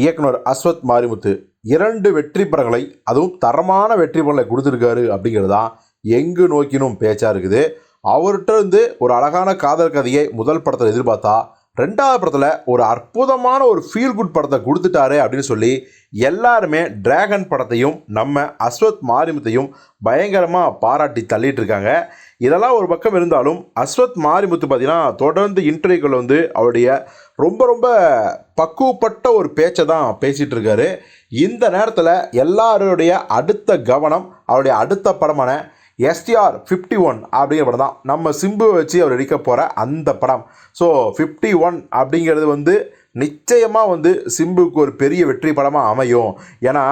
இயக்குனர் அஸ்வத் மாரிமுத்து இரண்டு வெற்றி படங்களை அதுவும் தரமான வெற்றி படங்களை கொடுத்துருக்காரு அப்படிங்கிறது தான் எங்கு நோக்கினும் பேச்சாக இருக்குது. அவர்கிட்ட இருந்து ஒரு அழகான காதல் கதையை முதல் படத்தில் எதிர்பார்த்தா ரெண்டாவது படத்தில் ஒரு அற்புதமான ஒரு ஃபீல் குட் படத்தை கொடுத்துட்டாரு அப்படின்னு சொல்லி எல்லாருமே டிராகன் படத்தையும் நம்ம அஸ்வத் மாரிமுத்தையும் பயங்கரமாக பாராட்டி தள்ளிட்டு இருக்காங்க. இதெல்லாம் ஒரு பக்கம் இருந்தாலும் அஸ்வத் மாரிமுத்து பார்த்தீங்கன்னா தொடர்ந்து இன்டர்வியூக்கள் வந்து அவருடைய ரொம்ப ரொம்ப பக்குவப்பட்ட ஒரு பேச்சை தான் பேசிகிட்டு இருக்காரு. இந்த நேரத்தில் எல்லாருடைய அடுத்த கவனம் அவருடைய அடுத்த படமான எஸ்டிஆர் ஃபிஃப்டி ஒன் அப்படிங்கிற படம் தான். நம்ம சிம்புவை வச்சு அவர் நடிக்க போகிற அந்த படம். ஸோ ஃபிஃப்டி ஒன் அப்படிங்கிறது வந்து நிச்சயமாக வந்து சிம்புக்கு ஒரு பெரிய வெற்றி படமாக அமையும். ஏன்னா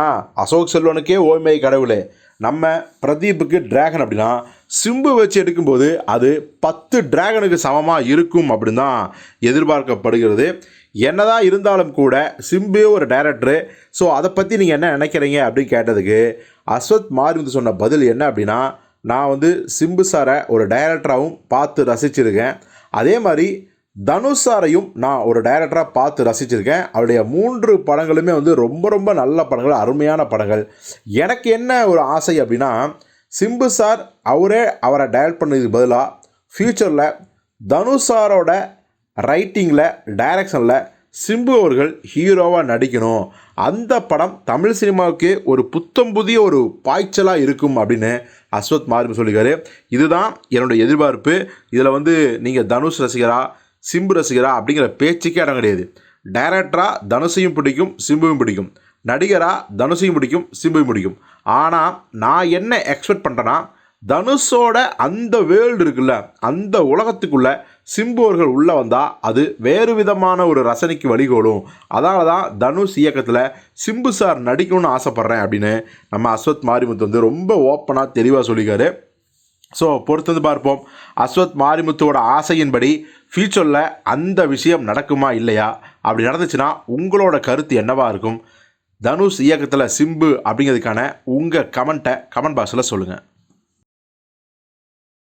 அசோக் செல்வனுக்கே ஓய்மை கடவுளே. நம்ம பிரதீப்புக்கு டிராகன் அப்படின்னா சிம்பு வச்சு எடுக்கும்போது அது பத்து டிராகனுக்கு சமமாக இருக்கும் அப்படின்னு தான் எதிர்பார்க்கப்படுகிறது. என்னதான் இருந்தாலும் கூட சிம்பு ஒரு டைரக்டரு ஸோ அதை பற்றி நீங்கள் என்ன நினைக்கிறீங்க அப்படின்னு கேட்டதுக்கு அஸ்வத் மாரிமுத்து சொன்ன பதில் என்ன அப்படின்னா நான் வந்து சிம்பு சாரை ஒரு டைரக்டராகவும் பார்த்து ரசிச்சிருக்கேன். அதே மாதிரி தனுஷ் சாரையும் நான் ஒரு டைரக்டராக பார்த்து ரசிச்சிருக்கேன். அவருடைய மூன்று படங்களுமே வந்து ரொம்ப ரொம்ப நல்ல படங்கள் அருமையான படங்கள். எனக்கு என்ன ஒரு ஆசை அப்படின்னா சிம்பு சார் அவரே அவரை டைரக்ட் பண்ணதுக்கு பதிலாக ஃப்யூச்சரில் தனுஷ் சாரோட ரைட்டிங்கில் டைரக்ஷனில் சிம்பு அவர்கள் ஹீரோவாக நடிக்கணும். அந்த படம் தமிழ் சினிமாவுக்கு ஒரு புத்தம் புதிய ஒரு பாய்ச்சலாக இருக்கும் அப்படின்னு அஸ்வத் மாரிமு சொல்லியிருக்காரு. இதுதான் என்னுடைய எதிர்பார்ப்பு. இதில் வந்து நீங்கள் தனுஷ் ரசிகரா சிம்பு ரசிகரா அப்படிங்கிற பேச்சுக்கே இடம் கிடையாது. டைரக்டராக தனுஷையும் பிடிக்கும் சிம்புவும் பிடிக்கும். நடிகராக தனுஷையும் பிடிக்கும் சிம்புவும் பிடிக்கும். ஆனால் நான் என்ன எக்ஸ்பெக்ட் பண்ணுறேன்னா தனுஷோட அந்த வேர்ல்டு இருக்குல்ல அந்த உலகத்துக்குள்ள சிம்புவர்கள் உள்ளே வந்தால் அது வேறு விதமான ஒரு ரசனைக்கு வழிகோலும். அதனால தான் தனுஷ் இயக்கத்தில் சிம்பு சார் நடிக்கணும்னு ஆசைப்பட்றேன் அப்படின்னு நம்ம அஸ்வத் மாரிமுத்து வந்து ரொம்ப ஓப்பனாக தெளிவாக சொல்லிக்காரு ஸோ பொறுத்தது பார்ப்போம். அஸ்வத் மாரிமுத்துவோட ஆசையின்படி ஃப்யூச்சரில் அந்த விஷயம் நடக்குமா இல்லையா? அப்படி நடந்துச்சுன்னா உங்களோட கருத்து என்னவாக இருக்கும்? தனுஷ் இயக்கத்தில் சிம்பு அப்படிங்கிறதுக்கான உங்கள் கமெண்ட்டை கமெண்ட் பாக்ஸில் சொல்லுங்கள்